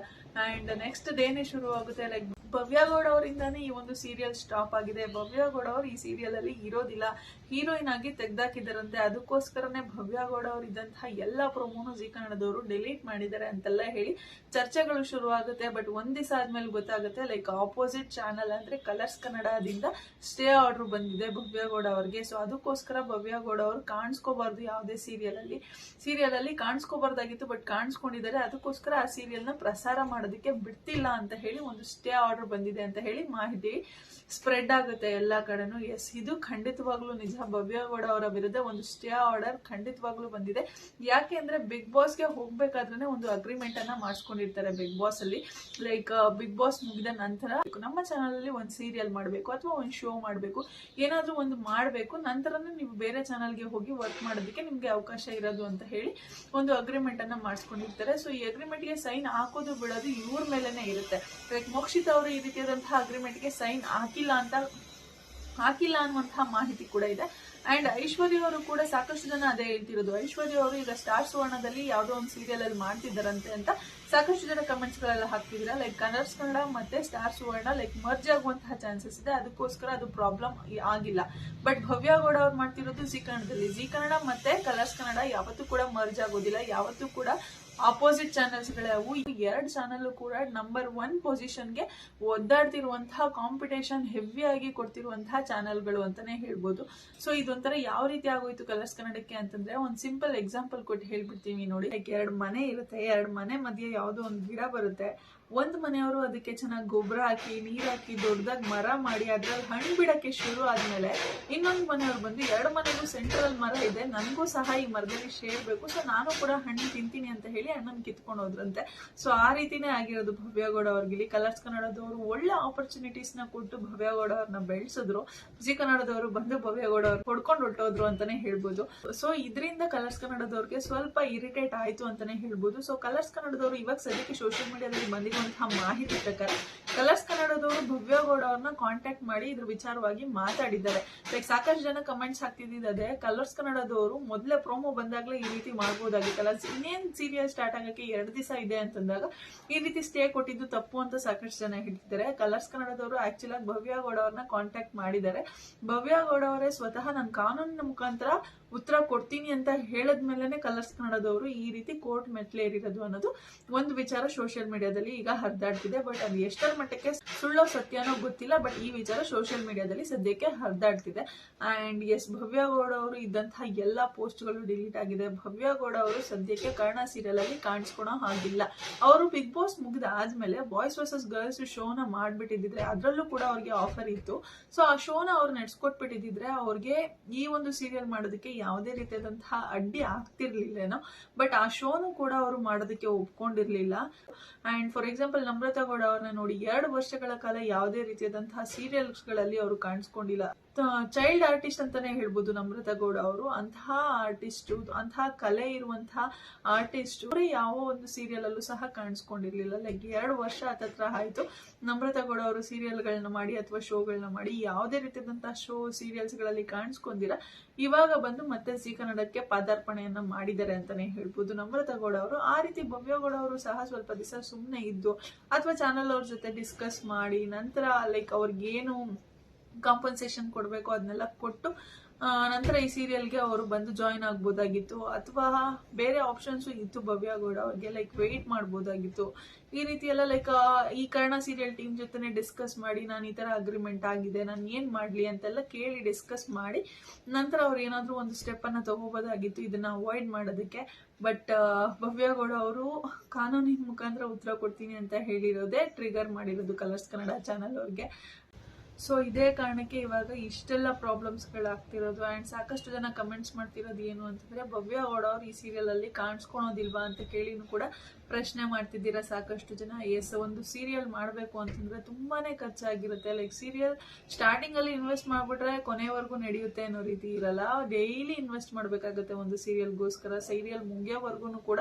ಅಂಡ್ ನೆಕ್ಸ್ಟ್ ಡೇನೆ ಶುರು ಆಗುತ್ತೆ ಲೈಕ್ ಭವ್ಯ ಗೌಡ ಅವರಿಂದಾನೇ ಈ ಒಂದು ಸೀರಿಯಲ್ ಸ್ಟಾಪ್ ಆಗಿದೆ. ಭವ್ಯ ಗೌಡ ಅವರು ಈ ಸೀರಿಯಲ್ ಅಲ್ಲಿ ಇರೋದಿಲ್ಲ. ಹೀರೋಯಿನ್ ಆಗಿ ತೆಗ್ದಾಕಿದಾರಂತೆ. ಅದಕ್ಕೋಸ್ಕರನೇ ಭವ್ಯ ಗೌಡ ಅವರು ಇದ್ದಂತಹ ಎಲ್ಲ ಪ್ರೊಮೋನು ಜಿ ಕನ್ನಡದವರು ಡಿಲೀಟ್ ಮಾಡಿದ್ದಾರೆ ಅಂತೆಲ್ಲ ಹೇಳಿ ಚರ್ಚೆಗಳು ಶುರುವಾಗುತ್ತೆ. ಬಟ್ ಒಂದ್ ದಿವಸ ಆದ್ಮೇಲೆ ಗೊತ್ತಾಗುತ್ತೆ ಲೈಕ್ ಆಪೋಸಿಟ್ ಚಾನಲ್ ಅಂದ್ರೆ ಕಲರ್ಸ್ ಕನ್ನಡದಿಂದ ಸ್ಟೇ ಆರ್ಡರ್ ಬಂದಿದೆ ಭವ್ಯ ಗೌಡ ಅವ್ರಿಗೆ ಸೊ ಅದಕ್ಕೋಸ್ಕರ ಭವ್ಯ ಗೌಡ ಅವರು ಕಾಣಿಸ್ಕೋಬಾರ್ದು ಯಾವುದೇ ಸೀರಿಯಲ್ ಅಲ್ಲಿ. ಸೀರಿಯಲ್ ಅಲ್ಲಿ ಕಾಣಿಸ್ಕೋಬಾರ್ದಾಗಿತ್ತು ಬಟ್ ಕಾಣಿಸ್ಕೊಂಡಿದ್ದಾರೆ. ಅದಕ್ಕೋಸ್ಕರ ಆ ಸೀರಿಯಲ್ನ ಪ್ರಸಾರ ಮಾಡೋದಕ್ಕೆ ಬಿಡ್ತಿಲ್ಲ ಅಂತ ಹೇಳಿ ಒಂದು ಸ್ಟೇ ಆರ್ಡರ್ ಬಂದಿದೆ ಅಂತ ಹೇಳಿ ಮಾಹಿತಿ ಸ್ಪ್ರೆಡ್ ಆಗುತ್ತೆ ಎಲ್ಲಾ ಕಡೆನೂ. ಎಸ್ ಇದು ಖಂಡಿತವಾಗ್ಲೂ ನಿಜ. ಭವ್ಯಗೌಡ ಅವರ ವಿರುದ್ಧ ಒಂದು ಸ್ಟೇ ಆರ್ಡರ್ ಖಂಡಿತವಾಗ್ಲೂ ಬಂದಿದೆ. ಯಾಕೆ ಅಂದ್ರೆ ಬಿಗ್ ಬಾಸ್ಗೆ ಹೋಗ್ಬೇಕಾದ್ರೆ ಒಂದು ಅಗ್ರಿಮೆಂಟ್ ಅನ್ನ ಮಾಡಿಸ್ಕೊಂಡಿರ್ತಾರೆ ಬಿಗ್ ಬಾಸ್ ಅಲ್ಲಿ. ಲೈಕ್ ಬಿಗ್ ಬಾಸ್ ಮುಗಿದ ನಂತರ ನಮ್ಮ ಚಾನಲ್ ಅಲ್ಲಿ ಒಂದು ಸೀರಿಯಲ್ ಮಾಡಬೇಕು ಅಥವಾ ಒಂದು ಶೋ ಮಾಡಬೇಕು. ಏನಾದ್ರೂ ಒಂದು ಮಾಡಬೇಕು. ನಂತರನೇ ನೀವು ಬೇರೆ ಚಾನಲ್ಗೆ ಹೋಗಿ ವರ್ಕ್ ಮಾಡೋದಕ್ಕೆ ನಿಮ್ಗೆ ಅವಕಾಶ ಇರೋದು ಅಂತ ಹೇಳಿ ಒಂದು ಅಗ್ರಿಮೆಂಟ್ ಅನ್ನ ಮಾಡಿಸ್ಕೊಂಡಿರ್ತಾರೆ. ಸೊ ಈ ಅಗ್ರಿಮೆಂಟ್ಗೆ ಸೈನ್ ಹಾಕೋದು ಬಿಡೋದು ಇವ್ರ ಮೇಲೆನೆ ಇರುತ್ತೆ. ಲೈಕ್ ಮೋಕ್ಷಿತ್ ಅವರು ಈ ರೀತಿಯಾದಂತಹ ಅಗ್ರಿಮೆಂಟ್ಗೆ ಸೈನ್ ಹಾಕಿಲ್ಲ ಅಂತ, ಹಾಕಿಲ್ಲ ಅನ್ನುವಂತಹ ಮಾಹಿತಿ ಕೂಡ ಇದೆ. ಅಂಡ್ ಐಶ್ವರ್ಯ ಅವರು ಕೂಡ ಸಾಕಷ್ಟು ಜನ ಅದೇ ಹೇಳ್ತಿರೋದು. ಐಶ್ವರ್ಯ ಅವರು ಈಗ ಸ್ಟಾರ್ ಸುವರ್ಣದಲ್ಲಿ ಯಾವುದೋ ಒಂದು ಸೀರಿಯಲ್ ಅಲ್ಲಿ ಮಾಡ್ತಿದ್ದಾರಂತೆ ಅಂತ ಸಾಕಷ್ಟು ಜನ ಕಮೆಂಟ್ಸ್ ಗಳೆಲ್ಲ ಹಾಕ್ತಿದ್ರ ಲೈಕ್ ಕಲರ್ಸ್ ಕನ್ನಡ ಮತ್ತೆ ಸ್ಟಾರ್ ಸುವರ್ಣ ಲೈಕ್ ಮರ್ಜ್ ಆಗುವಂತಹ ಚಾನ್ಸಸ್ ಇದೆ. ಅದಕ್ಕೋಸ್ಕರ ಅದು ಪ್ರಾಬ್ಲಮ್ ಆಗಿಲ್ಲ. ಬಟ್ ಭವ್ಯ ಗೌಡ ಅವ್ರು ಮಾಡ್ತಿರೋದು ಜಿ ಕನ್ನಡದಲ್ಲಿ ಜಿ ಕನ್ನಡ ಮತ್ತೆ ಕಲರ್ಸ್ ಕನ್ನಡ ಯಾವತ್ತೂ ಕೂಡ ಮರ್ಜ್ ಆಗೋದಿಲ್ಲ. ಯಾವತ್ತೂ ಕೂಡ ಆಪೋಸಿಟ್ ಚಾನೆಲ್ಸ್ ಗಳವು ಈ ಎರಡು ಚಾನೆಲ್ ಕೂಡ ನಂಬರ್ ಒನ್ ಪೊಸಿಷನ್ಗೆ ಒದ್ದಾಡ್ತಿರುವಂತಹ ಕಾಂಪಿಟೇಷನ್ ಹೆವಿ ಆಗಿ ಕೊಡ್ತಿರುವಂತಹ ಚಾನೆಲ್ಗಳು ಅಂತಾನೆ ಹೇಳ್ಬೋದು. ಸೊ ಇದೊಂಥರ ಯಾವ ರೀತಿ ಆಗೋಯ್ತು ಕಲರ್ಸ್ ಕನ್ನಡಕ್ಕೆ ಅಂತಂದ್ರೆ ಒಂದು ಸಿಂಪಲ್ ಎಕ್ಸಾಂಪಲ್ ಕೊಟ್ಟು ಹೇಳ್ಬಿಡ್ತೀವಿ ನೋಡಿ. ಲೈಕ್ ಎರಡು ಮನೆ ಇರುತ್ತೆ, ಎರಡು ಮನೆ ಮಧ್ಯೆ ಯಾವುದೋ ಒಂದು ಗಿಡ ಬರುತ್ತೆ. ಒಂದ್ ಮನೆಯವರು ಅದಕ್ಕೆ ಚೆನ್ನಾಗಿ ಗೊಬ್ಬರ ಹಾಕಿ, ನೀರ್ ಹಾಕಿ, ದೊಡ್ಡದಾಗಿ ಮರ ಮಾಡಿ ಅದ್ರಲ್ಲಿ ಹಣ್ಣು ಬಿಡಕ್ಕೆ ಶುರು ಆದ್ಮೇಲೆ ಇನ್ನೊಂದು ಮನೆಯವ್ರು ಬಂದು ಎರಡು ಮನೆಗೂ ಸೆಂಟ್ರಲ್ ಮರ ಇದೆ, ನನಗೂ ಸಹ ಈ ಮರದಲ್ಲಿ ಸೇರ್ಬೇಕು ಸೊ ನಾನು ಕೂಡ ಹಣ್ಣು ತಿಂತೀನಿ ಅಂತ ಹೇಳಿ ಹಣ್ಣನ್ನು ಕಿತ್ಕೊಂಡು ಹೋದ್ರಂತೆ. ಸೊ ಆ ರೀತಿನೇ ಆಗಿರೋದು ಭವ್ಯಗೌಡ ಅವ್ರಿಗೆ ಕಲರ್ಸ್ ಕನ್ನಡದವರು ಒಳ್ಳೆ ಆಪರ್ಚುನಿಟೀಸ್ನ ಕೊಟ್ಟು ಭವ್ಯಗೌಡ ಅವ್ರನ್ನ ಬೆಳೆಸಿದ್ರು. ಜಿ ಕನ್ನಡದವರು ಬಂದು ಭವ್ಯಗೌಡ ಅವ್ರು ಹೊಡ್ಕೊಂಡು ಹೊಟ್ಟೋದ್ರು ಅಂತಾನೆ ಹೇಳ್ಬೋದು. ಸೊ ಇದರಿಂದ ಕಲರ್ಸ್ ಕನ್ನಡದವ್ರಿಗೆ ಸ್ವಲ್ಪ ಇರಿಟೇಟ್ ಆಯ್ತು ಅಂತಾನೆ ಹೇಳ್ಬೋದು. ಸೊ ಕಲರ್ಸ್ ಕನ್ನಡದವರು ಇವಾಗ ಸದ್ಯಕ್ಕೆ ಸೋಷಿಯಲ್ ಮೀಡಿಯಾದಲ್ಲಿ ಬಂದಿರುವಂತಹ ಮಾಹಿತಿ ಪ್ರಕಾರ ಕಲರ್ಸ್ ಕನ್ನಡದವರು ಭವ್ಯಗೌಡ ಅವ್ರನ್ನ ಕಾಂಟ್ಯಾಕ್ಟ್ ಮಾಡಿ ಇದ್ರ ವಿಚಾರವಾಗಿ ಮಾತಾಡಿದ್ದಾರೆ. ಲೈಕ್ ಸಾಕಷ್ಟು ಜನ ಕಮೆಂಟ್ಸ್ ಹಾಕ್ತಿದ್ದಿದೆ ಕಲರ್ಸ್ ಕನ್ನಡದವರು ಮೊದಲೇ ಪ್ರೋಮೋ ಬಂದಾಗಲೇ ಈ ರೀತಿ ಮಾಡ್ಬೋದಾಗಿತ್ತಲ್ಲ ಇನ್ನೇನ್ ಸೀರಿಯಲ್ ಸ್ಟಾರ್ಟ್ ಆಗಕ್ಕೆ ಎರಡು ದಿವಸ ಇದೆ ಅಂತಂದಾಗ ಈ ರೀತಿ ಸ್ಟೇ ಕೊಟ್ಟಿದ್ದು ತಪ್ಪು ಅಂತ ಸಾಕಷ್ಟು ಜನ ಹೇಳ್ತಿದ್ದಾರೆ. ಕಲರ್ಸ್ ಕನ್ನಡದವರು ಆಕ್ಚುಲ್ ಆಗಿ ಭವ್ಯ ಗೌಡ ಅವ್ರನ್ನ ಕಾಂಟ್ಯಾಕ್ಟ್ ಮಾಡಿದ್ದಾರೆ. ಭವ್ಯ ಗೌಡ ಅವರೇ ಸ್ವತಃ ನಾನು ಕಾನೂನಿನ ಮುಖಾಂತರ ಉತ್ತರ ಕೊಡ್ತೀನಿ ಅಂತ ಹೇಳದ್ಮೇಲೆ ಕಲರ್ಸ್ ಕನ್ನಡದವರು ಈ ರೀತಿ ಕೋರ್ಟ್ ಮೆಟ್ಲೇರಿರೋದು ಅನ್ನೋದು ಒಂದು ವಿಚಾರ ಸೋಷಿಯಲ್ ಮೀಡಿಯಾದಲ್ಲಿ ಈಗ ಹರಿದಾಡ್ತಿದೆ. ಬಟ್ ಅದು ಎಷ್ಟರ ಮಟ್ಟಕ್ಕೆ ಸುಳ್ಳೋ ಸತ್ಯನೋ ಗೊತ್ತಿಲ್ಲ. ಬಟ್ ಈ ವಿಚಾರ ಸೋಷಿಯಲ್ ಮೀಡಿಯಾದಲ್ಲಿ ಸದ್ಯಕ್ಕೆ ಹರಿದಾಡ್ತಿದೆ. ಆ್ಯಂಡ್ ಎಸ್ ಭವ್ಯ ಗೌಡ ಅವರು ಇದ್ದಂತಹ ಎಲ್ಲ ಪೋಸ್ಟ್ಗಳು ಡಿಲೀಟ್ ಆಗಿದೆ. ಭವ್ಯ ಗೌಡ ಅವರು ಸದ್ಯಕ್ಕೆ ಕರ್ಣ ಸೀರಿಯಲ್ ಅಲ್ಲಿ ಕಾಣಿಸ್ಕೊಳೋ ಹಾಗಿಲ್ಲ. ಅವರು ಬಿಗ್ ಬಾಸ್ ಮುಗಿದ ಆದ್ಮೇಲೆ ಬಾಯ್ಸ್ ವರ್ಸಸ್ ಗರ್ಲ್ಸ್ ಶೋನ ಮಾಡಿಬಿಟ್ಟಿದ್ರೆ ಅದರಲ್ಲೂ ಕೂಡ ಅವ್ರಿಗೆ ಆಫರ್ ಇತ್ತು. ಸೊ ಆ ಶೋನ ಅವ್ರು ನಡ್ಸ್ಕೊಟ್ಬಿಟ್ಟಿದ್ರೆ ಅವ್ರಿಗೆ ಈ ಒಂದು ಸೀರಿಯಲ್ ಮಾಡೋದಕ್ಕೆ ಯಾವುದೇ ರೀತಿಯಾದಂತಹ ಅಡ್ಡಿ ಆಗ್ತಿರ್ಲಿಲ್ಲೇನೋ. ಬಟ್ ಆ ಶೋನು ಕೂಡ ಅವರು ಮಾಡೋದಕ್ಕೆ ಒಪ್ಕೊಂಡಿರ್ಲಿಲ್ಲ. And for example Namratha Gowda ಅವ್ರನ್ನ ನೋಡಿ ಎರಡು ವರ್ಷಗಳ ಕಾಲ ಯಾವುದೇ ರೀತಿಯಾದಂತಹ ಸೀರಿಯಲ್ಸ್ಗಳಲ್ಲಿ ಅವರು ಕಾಣಿಸ್ಕೊಂಡಿಲ್ಲ. ಚೈಲ್ಡ್ ಆರ್ಟಿಸ್ಟ್ ಅಂತಾನೆ ಹೇಳ್ಬೋದು ನಮ್ರತಾ ಗೌಡ ಅವರು. ಅಂತಹ ಆರ್ಟಿಸ್ಟ್ ಅಂತಹ ಕಲೆ ಇರುವಂತಹ ಆರ್ಟಿಸ್ಟ್ ಅವರೇ ಯಾವ ಒಂದು ಸೀರಿಯಲ್ ಅಲ್ಲೂ ಸಹ ಕಾಣಿಸ್ಕೊಂಡಿರ್ಲಿಲ್ಲ. ಲೈಕ್ ಎರಡು ವರ್ಷ ಹತ್ತತ್ರ ಆಯ್ತು. ನಮ್ರತಾ ಗೌಡ ಅವರು ಸೀರಿಯಲ್ಗಳನ್ನ ಮಾಡಿ ಅಥವಾ ಶೋಗಳನ್ನ ಮಾಡಿ ಯಾವುದೇ ರೀತಿಯಾದಂತಹ ಶೋ ಸೀರಿಯಲ್ಸ್ಗಳಲ್ಲಿ ಕಾಣಿಸ್ಕೊಂಡಿರ. ಇವಾಗ ಬಂದು ಮತ್ತೆ ಸಿ ಕನ್ನಡಕ್ಕೆ ಪಾದಾರ್ಪಣೆಯನ್ನ ಮಾಡಿದ್ದಾರೆ ಅಂತಾನೆ ಹೇಳ್ಬೋದು ನಮ್ರತಾ ಗೌಡ ಅವರು. ಆ ರೀತಿ ಭವ್ಯಗೌಡ ಅವರು ಸಹ ಸ್ವಲ್ಪ ದಿವಸ ಸುಮ್ಮನೆ ಇದ್ದು, ಅಥವಾ ಚಾನಲ್ ಅವ್ರ ಜೊತೆ ಡಿಸ್ಕಸ್ ಮಾಡಿ, ನಂತರ ಲೈಕ್ ಅವ್ರಿಗೇನು ಕಾಂಪನ್ಸೇಷನ್ ಕೊಡಬೇಕು ಅದನ್ನೆಲ್ಲ ಕೊಟ್ಟು ನಂತರ ಈ ಸೀರಿಯಲ್ಗೆ ಅವರು ಬಂದು ಜಾಯಿನ್ ಆಗ್ಬೋದಾಗಿತ್ತು. ಅಥವಾ ಬೇರೆ ಆಪ್ಷನ್ಸು ಇತ್ತು ಭವ್ಯ ಗೌಡ ಅವ್ರಿಗೆ ಲೈಕ್ ವೆಯ್ಟ್ ಮಾಡ್ಬೋದಾಗಿತ್ತು. ಈ ರೀತಿ ಎಲ್ಲ ಲೈಕ್ ಈ ಕರ್ಣ ಸೀರಿಯಲ್ ಟೀಮ್ ಜೊತೆನೆ ಡಿಸ್ಕಸ್ ಮಾಡಿ, ನಾನು ಈ ಥರ ಅಗ್ರಿಮೆಂಟ್ ಆಗಿದೆ, ನಾನು ಏನು ಮಾಡಲಿ ಅಂತೆಲ್ಲ ಕೇಳಿ ಡಿಸ್ಕಸ್ ಮಾಡಿ, ನಂತರ ಅವ್ರು ಏನಾದರೂ ಒಂದು ಸ್ಟೆಪ್ಪನ್ನು ತಗೋಬೋದಾಗಿತ್ತು, ಇದನ್ನು ಅವಾಯ್ಡ್ ಮಾಡೋದಕ್ಕೆ. ಬಟ್ ಭವ್ಯ ಗೌಡ ಅವರು ಕಾನೂನಿನ ಮುಖಾಂತರ ಉತ್ತರ ಕೊಡ್ತೀನಿ ಅಂತ ಹೇಳಿರೋದೇ ಟ್ರಿಗರ್ ಮಾಡಿರೋದು ಕಲರ್ಸ್ ಕನ್ನಡ ಚಾನಲ್ ಅವ್ರಿಗೆ. ಸೊ ಇದೇ ಕಾರಣಕ್ಕೆ ಇವಾಗ ಇಷ್ಟೆಲ್ಲ ಪ್ರಾಬ್ಲಮ್ಸ್ಗಳಾಗ್ತಿರೋದು ಆ್ಯಂಡ್ ಸಾಕಷ್ಟು ಜನ ಕಮೆಂಟ್ಸ್ ಮಾಡ್ತಿರೋದು ಏನು ಅಂತಂದ್ರೆ ಭವ್ಯ ಗೌಡ ಅವ್ರು ಈ ಸೀರಿಯಲ್ ಅಲ್ಲಿ ಕಾಣಿಸ್ಕೊಳೋದಿಲ್ವಾ ಅಂತ ಕೇಳಿನೂ ಕೂಡ ಪ್ರಶ್ನೆ ಮಾಡ್ತಿದ್ದೀರಾ ಸಾಕಷ್ಟು ಜನ. ಎಸ್ ಒಂದು ಸೀರಿಯಲ್ ಮಾಡಬೇಕು ಅಂತಂದ್ರೆ ತುಂಬಾನೇ ಖರ್ಚಾಗಿರುತ್ತೆ. ಲೈಕ್ ಸೀರಿಯಲ್ ಸ್ಟಾರ್ಟಿಂಗ್ ಅಲ್ಲಿ ಇನ್ವೆಸ್ಟ್ ಮಾಡ್ಬಿಟ್ರೆ ಕೊನೆವರೆಗೂ ನಡೆಯುತ್ತೆ ಅನ್ನೋ ರೀತಿ ಇರಲ್ಲ. ಡೈಲಿ ಇನ್ವೆಸ್ಟ್ ಮಾಡಬೇಕಾಗುತ್ತೆ ಒಂದು ಸೀರಿಯಲ್ಗೋಸ್ಕರ ಸೀರಿಯಲ್ ಮುಗಿಯೋವರೆಗೂ ಕೂಡ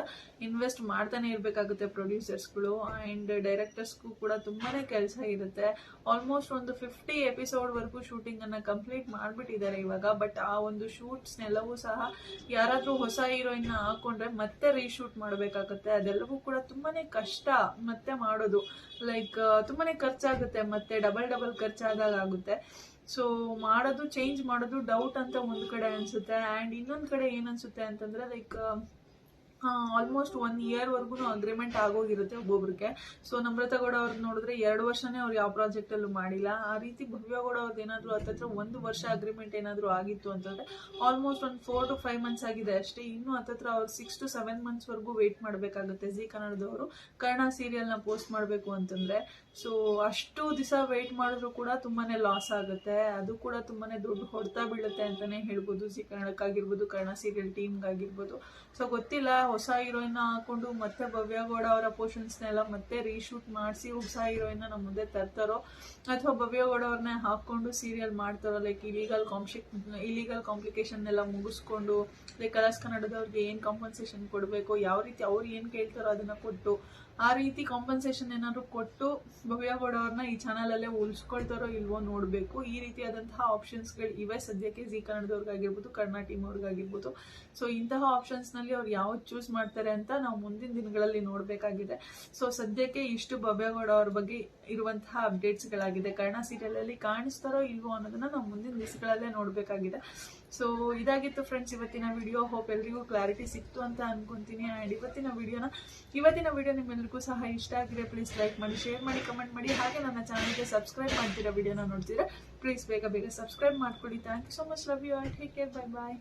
ಇನ್ವೆಸ್ಟ್ ಮಾಡ್ತಾನೆ ಇರಬೇಕಾಗುತ್ತೆ ಪ್ರೊಡ್ಯೂಸರ್ಸ್ಗಳು ಅಂಡ್ ಡೈರೆಕ್ಟರ್ಸ್ಗೂ ಕೂಡ ತುಂಬಾನೇ ಕೆಲಸ ಇರುತ್ತೆ. ಆಲ್ಮೋಸ್ಟ್ ಒಂದು ಫಿಫ್ಟಿ ಎಪಿಸೋಡ್ ವರೆಗೂ ಶೂಟಿಂಗ್ ಅನ್ನ ಕಂಪ್ಲೀಟ್ ಮಾಡ್ಬಿಟ್ಟಿದ್ದಾರೆ ಇವಾಗ. ಬಟ್ ಆ ಒಂದು ಶೂಟ್ಸ್ ನೆಲವೂ ಸಹ ಯಾರಾದರೂ ಹೊಸ ಹೀರೋಯಿನ್ನ ಹಾಕೊಂಡ್ರೆ ಮತ್ತೆ ರೀಶೂಟ್ ಮಾಡಬೇಕಾಗುತ್ತೆ. ಅದೆಲ್ಲವೂ ಕೂಡ ತುಂಬಾನೇ ಕಷ್ಟ ಮತ್ತೆ ಮಾಡೋದು. ಲೈಕ್ ತುಂಬಾನೇ ಖರ್ಚಾಗುತ್ತೆ ಮತ್ತೆ ಡಬಲ್ ಡಬಲ್ ಖರ್ಚಾದಾಗ ಆಗುತ್ತೆ. ಸೊ ಮಾಡೋದು ಚೇಂಜ್ ಮಾಡೋದು ಡೌಟ್ ಅಂತ ಒಂದು ಕಡೆ ಅನಿಸುತ್ತೆ. ಆ್ಯಂಡ್ ಇನ್ನೊಂದು ಕಡೆ ಏನು ಅನಿಸುತ್ತೆ ಅಂತಂದರೆ ಲೈಕ್ ಆಲ್ಮೋಸ್ಟ್ ಒನ್ ಇಯರ್ವರೆಗೂ ಅಗ್ರಿಮೆಂಟ್ ಆಗೋಗಿರುತ್ತೆ ಒಬ್ಬೊಬ್ರಿಗೆ. ಸೊ ನಮ್ರತಾ ಗೌಡ ಅವ್ರದ್ದು ನೋಡಿದ್ರೆ ಎರಡು ವರ್ಷನೇ ಅವ್ರು ಯಾವ ಪ್ರಾಜೆಕ್ಟಲ್ಲೂ ಮಾಡಿಲ್ಲ. ಆ ರೀತಿ ಭವ್ಯ ಗೌಡ ಅವ್ರದ್ದು ಏನಾದರೂ ಹತ್ತತ್ರ ಒಂದು ವರ್ಷ ಅಗ್ರಿಮೆಂಟ್ ಏನಾದರೂ ಆಗಿತ್ತು ಅಂತಂದರೆ ಆಲ್ಮೋಸ್ಟ್ ಒಂದು ಫೋರ್ ಟು ಫೈವ್ ಮಂತ್ಸ್ ಆಗಿದೆ ಅಷ್ಟೇ. ಇನ್ನೂ ಹತ್ತತ್ರ ಅವ್ರು ಸಿಕ್ಸ್ ಟು ಸೆವೆನ್ ಮಂತ್ಸ್ವರೆಗೂ ವೆಯ್ಟ್ ಮಾಡಬೇಕಾಗುತ್ತೆ. ಜಿ ಕನ್ನಡದವರು. ಕರ್ಣ ಸೀರಿಯಲ್ನ ಪೋಸ್ಟ್ ಮಾಡಬೇಕು ಅಂತಂದರೆ ಸೊ ಅಷ್ಟು ದಿವಸ ವೆಯ್ಟ್ ಮಾಡಿದ್ರು ಕೂಡ ತುಂಬಾ ಲಾಸ್ ಆಗುತ್ತೆ. ಅದು ಕೂಡ ತುಂಬಾ ದುಡ್ಡು ಹೊಡೆತ ಬೀಳುತ್ತೆ ಅಂತಲೇ ಹೇಳ್ಬೋದು. ಸಿ ಕನ್ನಡಕ್ಕಾಗಿರ್ಬೋದು, ಕನ್ನಡ ಸೀರಿಯಲ್ ಟೀಮ್ಗಾಗಿರ್ಬೋದು ಸೊ ಗೊತ್ತಿಲ್ಲ. ಹೊಸ ಹೀರೋಯಿನ್ ಹಾಕೊಂಡು ಮತ್ತೆ ಭವ್ಯ ಗೌಡ ಅವರ ಪೋರ್ಷನ್ಸ್ನೆಲ್ಲ ಮತ್ತೆ ರೀಶೂಟ್ ಮಾಡಿಸಿ ಹೊಸ ಹೀರೋಯಿನ್ನ ನಮ್ಮ ಮುಂದೆ ತರ್ತಾರೋ, ಅಥವಾ ಭವ್ಯಗೌಡ ಅವ್ರನ್ನೇ ಹಾಕೊಂಡು ಸೀರಿಯಲ್ ಮಾಡ್ತಾರೋ ಲೈಕ್ ಇಲೀಗಲ್ ಕಾಂಪ್ಲಿಕ್ ಇಲೀಗಲ್ ಕಾಂಪ್ಲಿಕೇಶನ್ ಎಲ್ಲ ಮುಗಿಸ್ಕೊಂಡು ಲೈಕ್ ಕಲರ್ಸ್ ಕನ್ನಡದವ್ರಿಗೆ ಏನು ಕಾಂಪನ್ಸೇಷನ್ ಕೊಡಬೇಕು, ಯಾವ ರೀತಿ ಅವ್ರು ಏನು ಕೇಳ್ತಾರೋ ಅದನ್ನು ಕೊಟ್ಟು ಆ ರೀತಿ ಕಾಂಪನ್ಸೇಷನ್ ಏನಾದ್ರು ಕೊಟ್ಟು ಭವ್ಯ ಗೌಡ ಈ ಈ ಚಾನಲಲ್ಲೇ ಉಳಿಸ್ಕೊಳ್ತಾರೋ ಇಲ್ವೋ ನೋಡಬೇಕು. ಈ ರೀತಿಯಾದಂತಹ ಆಪ್ಷನ್ಸ್ಗಳು ಇವೆ. ಸದ್ಯಕ್ಕೆ ಜಿ ಕನ್ನಡದವ್ರಿಗಾಗಿರ್ಬೋದು ಕನ್ನಡ ಟೀಮ್ ಅವ್ರಿಗಾಗಿರ್ಬೋದು. ಸೊ ಇಂತಹ ಆಪ್ಷನ್ಸ್ನಲ್ಲಿ ಅವ್ರು ಯಾವ್ದು ಚೂಸ್ ಮಾಡ್ತಾರೆ ಅಂತ ನಾವು ಮುಂದಿನ ದಿನಗಳಲ್ಲಿ ನೋಡಬೇಕಾಗಿದೆ. ಸೊ ಸದ್ಯಕ್ಕೆ ಇಷ್ಟು ಭವ್ಯಗೌಡ ಅವ್ರ ಬಗ್ಗೆ ಇರುವಂತಹ ಅಪ್ಡೇಟ್ಸ್ಗಳಾಗಿದೆ ಕರ್ಣ ಸೀರಿಯಲಲ್ಲಿ ಕಾಣಿಸ್ತಾರೋ ಇಲ್ವೋ ಅನ್ನೋದನ್ನ ನಾವು ಮುಂದಿನ ದಿವಸಗಳಲ್ಲೇ ನೋಡಬೇಕಾಗಿದೆ. ಸೊ ಇದಾಗಿತ್ತು ಫ್ರೆಂಡ್ಸ್ ಇವತ್ತಿನ ವಿಡಿಯೋ ಹೋಪ್ ಎಲ್ರಿಗೂ ಕ್ಲಾರಿಟಿ ಸಿಕ್ತು ಅಂತ ಅನ್ಕೊಂತೀನಿ. ಆ್ಯಂಡ್ ಇವತ್ತಿನ ವಿಡಿಯೋನ ಇವತ್ತಿನ ವಿಡಿಯೋ ನಿಮ್ಮೆಲ್ಲರಿಗೂ ಸಹ ಇಷ್ಟ ಆಗಿದೆ ಪ್ಲೀಸ್ ಲೈಕ್ ಮಾಡಿ ಶೇರ್ ಮಾಡಿ ಕಮೆಂಟ್ ಮಾಡಿ. ಹಾಗೆ ನನ್ನ ಚಾನಲ್ಗೆ ಸಬ್ಸ್ಕ್ರೈಬ್ ಮಾಡ್ತೀರಾ ವಿಡಿಯೋನ ನೋಡ್ತೀರಾ ಪ್ಲೀಸ್ ಬೇಗ ಬೇಗ ಸಬ್ಸ್ಕ್ರೈಬ್ ಮಾಡ್ಕೊಡಿ thank you so much love you all take care bye bye